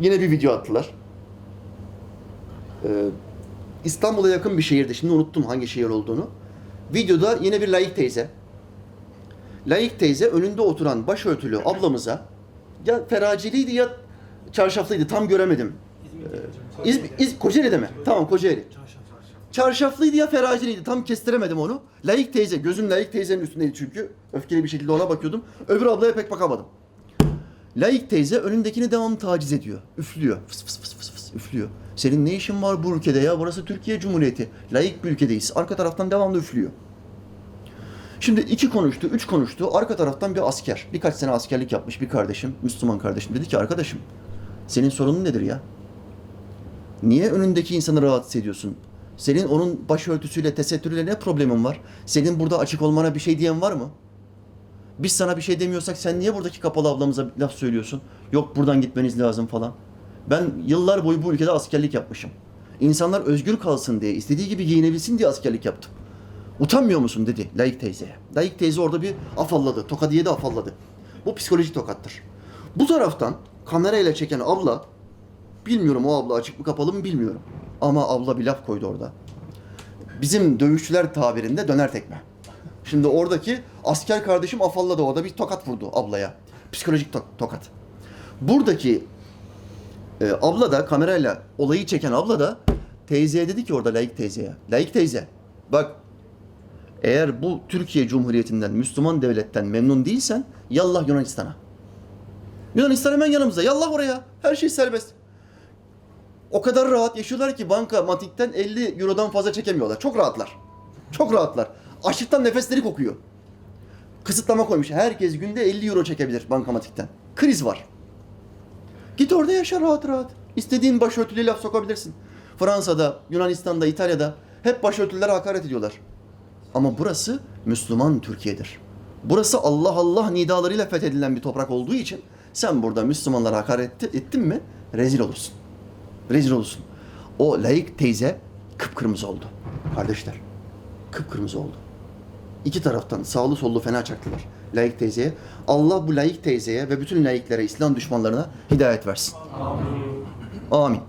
Yine bir video attılar. Ee, İstanbul'a yakın bir şehirde. Şimdi unuttum hangi şehir olduğunu. Videoda yine bir layık teyze. Layık teyze önünde oturan başörtülü ablamıza ya feraciliydi ya çarşaflıydı tam göremedim. Ee, İz, İz, Kocaeli'de mi? Tamam Kocaeli. Çarşaflıydı ya feraciliydi tam kestiremedim onu. Layık teyze, gözüm layık teyzenin üstündeydi çünkü. Öfkeli bir şekilde ona bakıyordum. Öbür ablaya pek bakamadım. Layık teyze önündekini devamlı taciz ediyor. Üflüyor. Fıs fıs fıs fıs fıs üflüyor. Senin ne işin var bu ülkede ya? Burası Türkiye Cumhuriyeti. Layık bir ülkedeyiz. Arka taraftan devamlı üflüyor. Şimdi iki konuştu, üç konuştu. Arka taraftan bir asker. Birkaç sene askerlik yapmış bir kardeşim, Müslüman kardeşim. Dedi ki arkadaşım senin sorunun nedir ya? Niye önündeki insanı rahatsız ediyorsun? Senin onun başörtüsüyle, tesettürüyle ne problemin var? Senin burada açık olmana bir şey diyen var mı? Biz sana bir şey demiyorsak sen niye buradaki kapalı ablamıza laf söylüyorsun? Yok buradan gitmeniz lazım falan. Ben yıllar boyu bu ülkede askerlik yapmışım. İnsanlar özgür kalsın diye, istediği gibi giyinebilsin diye askerlik yaptım. Utanmıyor musun dedi layık teyzeye. Layık teyze orada bir afalladı. Toka diye afalladı. Bu psikolojik tokattır. Bu taraftan kamerayla çeken abla, bilmiyorum o abla açık mı kapalı mı bilmiyorum. Ama abla bir laf koydu orada. Bizim dövüşçüler tabirinde döner tekme. Şimdi oradaki asker kardeşim afalladı orada bir tokat vurdu ablaya. Psikolojik to- tokat. Buradaki e, abla da kamerayla olayı çeken abla da teyzeye dedi ki orada layık teyzeye. Layık teyze bak eğer bu Türkiye Cumhuriyeti'nden, Müslüman devletten memnun değilsen yallah Yunanistan'a. Yunanistan hemen yanımızda. Yallah oraya. Her şey serbest. O kadar rahat yaşıyorlar ki banka matikten 50 eurodan fazla çekemiyorlar. Çok rahatlar. Çok rahatlar. Açlıktan nefesleri kokuyor. Kısıtlama koymuş. Herkes günde 50 euro çekebilir bankamatikten. Kriz var. Git orada yaşa rahat rahat. İstediğin başörtülüye laf sokabilirsin. Fransa'da, Yunanistan'da, İtalya'da hep başörtülere hakaret ediyorlar. Ama burası Müslüman Türkiye'dir. Burası Allah Allah nidalarıyla fethedilen bir toprak olduğu için sen burada Müslümanlara hakaret etti- ettin mi rezil olursun. Rezil olursun. O layık teyze kıpkırmızı oldu. Kardeşler kıpkırmızı oldu. İki taraftan sağlı sollu fena çaktılar layık teyzeye. Allah bu layık teyzeye ve bütün layıklere, İslam düşmanlarına hidayet versin. Amin. Amin.